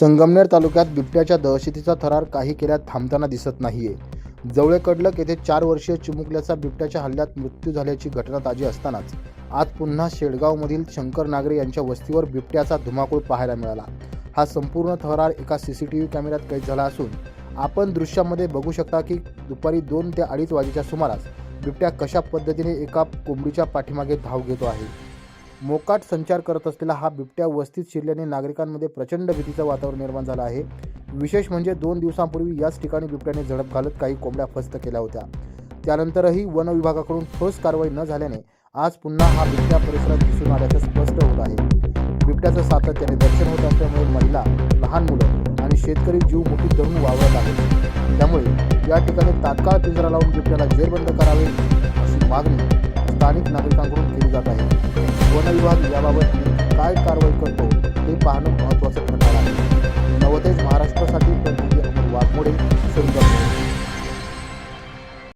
संगमनेर तालुक्यात बिबट्याच्या दहशतीचा थरार काही केल्यात थांबताना दिसत नाहीये. जवळे कडलक येथे चार वर्षीय चिमुकल्याचा बिबट्याच्या हल्ल्यात मृत्यू झाल्याची घटना ताजी असतानाच आज पुन्हा शेडगावमधील शंकर नागरे यांच्या वस्तीवर बिबट्याचा धुमाकूळ पाहायला मिळाला. हा संपूर्ण थरार एका सी सी टी व्ही कॅमेऱ्यात कैद झाला असून आपण दृश्यामध्ये बघू शकता की दुपारी दोन ते अडीच वाजेच्या सुमारास बिबट्या कशा पद्धतीने एका कोंबडीच्या पाठीमागे धाव घेतो आहे? मोकाट संचार करत असलेला हा बिबट्या वस्तीत शिरल्याने नागरिकांमध्ये प्रचंड भीतीचं वातावरण निर्माण झालं आहे. विशेष म्हणजे दोन दिवसांपूर्वी याच ठिकाणी बिबट्याने झडप घालत काही कोंबड्या फस्त केल्या होत्या. त्यानंतरही वन विभागाकडून ठोस कारवाई न झाल्याने आज पुन्हा हा बिबट्या परिसरात दिसून आल्याचं स्पष्ट होत आहे. बिबट्याचं सातत्याने दर्शन होत असल्यामुळे महिला लहान मुलं आणि शेतकरी जीव मुठीत धरून वावरत आहेत. त्यामुळे या ठिकाणी तात्काळ पिंजरा लावून बिबट्याला जेरबंद करावे अशी मागणी स्थानिक नागरिकांकडून केली जात आहे. वन विभाग याबाबत काय कारवाई करतो हे पाहणं महत्त्वाचं ठरणार आहे. नवतेज महाराष्ट्रासाठी प्रतिनिधी अमोल वाघमोडे.